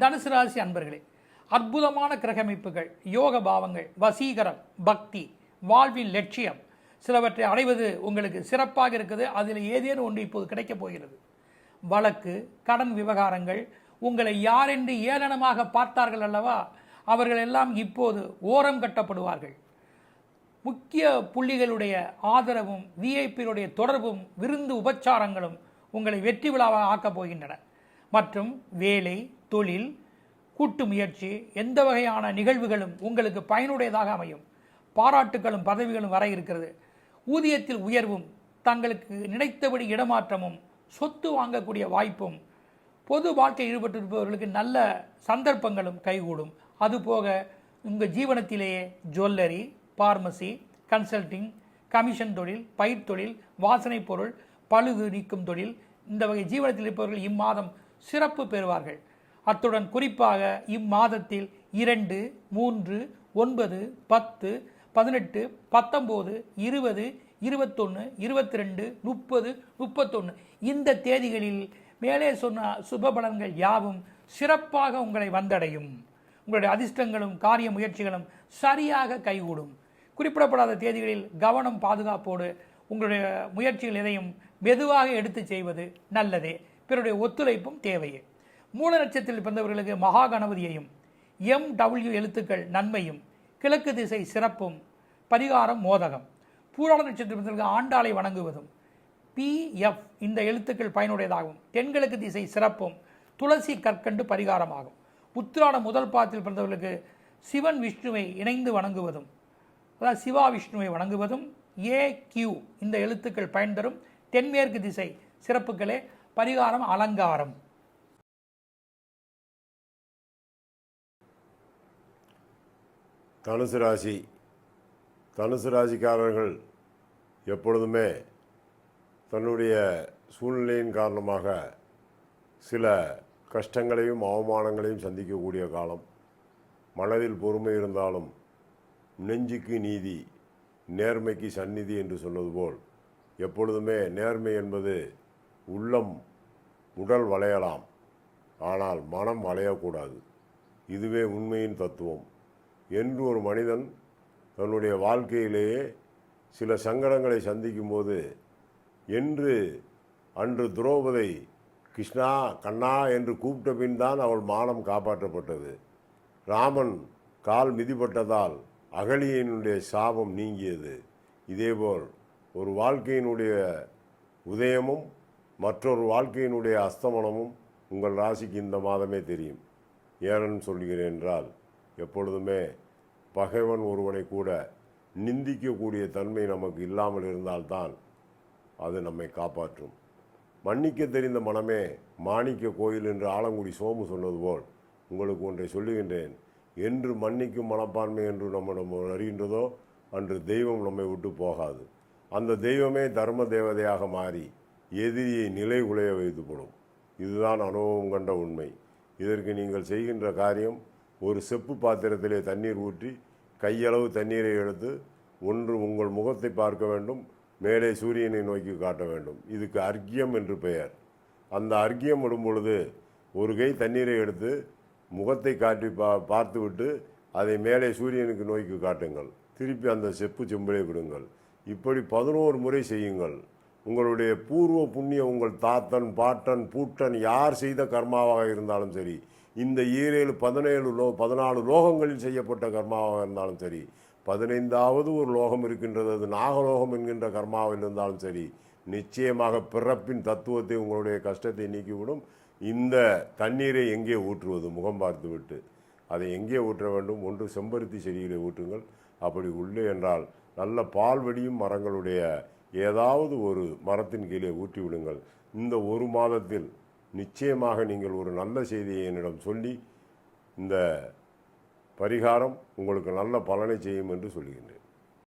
தனுசு ராசி அன்பர்களே அற்புதமான கிரகமைப்புகள் யோக பாவங்கள் வசீகரம் பக்தி வாழ்வின் லட்சியம் சிலவற்றை அடைவது உங்களுக்கு சிறப்பாக இருக்குது. அதில் ஏதேனும் ஒன்று இப்போது கிடைக்கப் போகிறது. வழக்கு கடன் விவகாரங்கள் உங்களை யாரென்று ஏளனமாக பார்த்தார்கள் அல்லவா? அவர்கள் எல்லாம் இப்போது ஓரம் கட்டப்படுவார்கள். முக்கிய புள்ளிகளுடைய ஆதரவும் விஐபியுடைய தொடர்பும் விருந்து உபச்சாரங்களும் உங்களை வெற்றி விழாவாக ஆக்கப் போகின்றன. மற்றும் வேலை தொழில் கூட்டு முயற்சி எந்த வகையான நிகழ்வுகளும் உங்களுக்கு பயனுடையதாக அமையும். பாராட்டுகளும் பதவிகளும் வர இருக்கிறது. ஊதியத்தில் உயர்வும் தங்களுக்கு நினைத்தபடி இடமாற்றமும் சொத்து வாங்கக்கூடிய வாய்ப்பும் பொது வாழ்க்கை ஈடுபட்டிருப்பவர்களுக்கு நல்ல சந்தர்ப்பங்களும் கைகூடும். அதுபோக உங்கள் ஜீவனத்திலேயே ஜுவல்லரி பார்மசி கன்சல்டிங் கமிஷன் தொழில் பயிர் தொழில் வாசனை பொருள் பழுது நீக்கும் தொழில் இந்த வகை ஜீவனத்தில் இருப்பவர்கள் இம்மாதம் சிறப்பு பெறுவார்கள். அத்துடன் குறிப்பாக இம்மாதத்தில் இரண்டு மூன்று ஒன்பது பத்து பதினெட்டு பத்தொம்போது இருபது இருபத்தொன்று இருபத்தி ரெண்டு முப்பது முப்பத்தொன்று இந்த தேதிகளில் மேலே சொன்ன சுபபலன்கள் யாவும் சிறப்பாக உங்களை வந்தடையும். உங்களுடைய அதிர்ஷ்டங்களும் காரிய முயற்சிகளும் சரியாக கைகூடும். குறிப்பிடப்படாத தேதிகளில் கவனம் பாதுகாப்போடு உங்களுடைய முயற்சிகள் எதையும் மெதுவாக எடுத்து செய்வது நல்லதே. பிறருடைய ஒத்துழைப்பும் தேவையே. மூல நட்சத்திரத்தில் பிறந்தவர்களுக்கு மகா கணபதியையும் எம் டபிள்யூ எழுத்துக்கள் நன்மையும் கிழக்கு திசை சிறப்பும் பரிகாரம் மோதகம். பூராட நட்சத்திரத்தில் ஆண்டாளை வணங்குவதும் பிஎஃப் இந்த எழுத்துக்கள் பயனுடையதாகும் தென்கிழக்கு திசை சிறப்பும் துளசி கற்கண்டு பரிகாரமாகும். உத்திராட முதல் பாதத்தில் பிறந்தவர்களுக்கு சிவன் விஷ்ணுவை இணைந்து வணங்குவதும் அதாவது சிவா விஷ்ணுவை வணங்குவதும் ஏ கியூ இந்த எழுத்துக்கள் பயன் தரும் தென்மேற்கு திசை சிறப்புகளே பரிகாரம் அலங்காரம். தனுசு ராசி தனுசு ராசிக்காரர்கள் எப்பொழுதுமே தன்னுடைய சூழ்நிலையின் காரணமாக சில கஷ்டங்களையும் அவமானங்களையும் சந்திக்கக்கூடிய காலம். மனதில் பொறுமை இருந்தாலும் நெஞ்சுக்கு நீதி நேர்மைக்கு சந்நிதி என்று சொன்னது போல் எப்பொழுதுமே நேர்மை என்பது உள்ளம் உடல் வளையலாம். ஆனால் மனம் வளையக்கூடாது. இதுவே உண்மையின் தத்துவம். என்று ஒரு மனிதன் தன்னுடைய வாழ்க்கையிலேயே சில சங்கடங்களை சந்திக்கும்போது என்று அன்று துரோபதை கிருஷ்ணா கண்ணா என்று கூப்பிட்ட பின் தான் அவள் மானம் காப்பாற்றப்பட்டது. ராமன் கால் மிதிப்பட்டதால் அகலியினுடைய சாபம் நீங்கியது. இதேபோல் ஒரு வாழ்க்கையினுடைய உதயமும் மற்றொரு வாழ்க்கையினுடைய அஸ்தமனமும் உங்கள் ராசிக்கு இந்த மாதமே தெரியும். ஏனென்னு சொல்கிறேன் என்றால் எப்பொழுதுமே பகைவன் ஒருவனை கூட நிந்திக்கக்கூடிய தன்மை நமக்கு இல்லாமல் இருந்தால்தான் அது நம்மை காப்பாற்றும். மன்னிக்க தெரிந்த மனமே மாணிக்க கோயில் என்று ஆலங்குடி சோமு சொன்னது போல் உங்களுக்கு ஒன்றை சொல்லுகின்றேன். என்று மன்னிக்கும் மனப்பான்மை என்று நம்ம நம்ம அறிகின்றதோ அன்று தெய்வம் நம்மை விட்டு போகாது. அந்த தெய்வமே தர்ம தேவதையாக மாறி எதிரியை நிலை உலைய வைத்துப்படும் இதுதான் அனுபவம் கண்ட உண்மை. இதற்கு நீங்கள் செய்கின்ற காரியம் ஒரு செப்பு பாத்திரத்திலே தண்ணீர் ஊற்றி கையளவு தண்ணீரை எடுத்து ஒன்று உங்கள் முகத்தை பார்க்க வேண்டும் மேலே சூரியனை நோக்கி காட்ட வேண்டும். இதுக்கு அர்க்கியம் என்று பெயர். அந்த அர்க்கியம் விடும் பொழுது ஒரு கை தண்ணீரை எடுத்து முகத்தை காட்டி பா பார்த்துவிட்டு அதை மேலே சூரியனுக்கு நோக்கி காட்டுங்கள். திருப்பி அந்த செப்பு செம்பிலே விடுங்கள். இப்படி பதினோரு முறை செய்யுங்கள். உங்களுடைய பூர்வ புண்ணியம் உங்கள் தாத்தன் பாட்டன் பூட்டன் யார் செய்த கர்மாவாக இருந்தாலும் சரி இந்த ஈரேழு பதினேழு லோ பதினாலு லோகங்களில் செய்யப்பட்ட கர்மாவாக இருந்தாலும் சரி பதினைந்தாவது ஒரு லோகம் இருக்கின்றது அது நாகலோகம் என்கின்ற கர்மாவில் இருந்தாலும் சரி நிச்சயமாக பிறப்பின் தத்துவத்தை உங்களுடைய கஷ்டத்தை நீக்கிவிடும். இந்த தண்ணீரை எங்கே ஊற்றுவது? முகம் பார்த்து விட்டு அதை எங்கே ஊற்ற வேண்டும்? ஒன்று செம்பருத்தி செடியிலே ஊற்றுங்கள். அப்படி உள்ளே என்றால் நல்ல பால் வடியும் மரங்களுடைய ஏதாவது ஒரு மரத்தின் கீழே ஊற்றி விடுங்கள். இந்த ஒரு மாதத்தில் நிச்சயமாக நீங்கள் ஒரு நல்ல செய்தியை என்னிடம் சொல்லி இந்த பரிகாரம் உங்களுக்கு நல்ல பலனை செய்யும் என்று சொல்லுகின்றேன்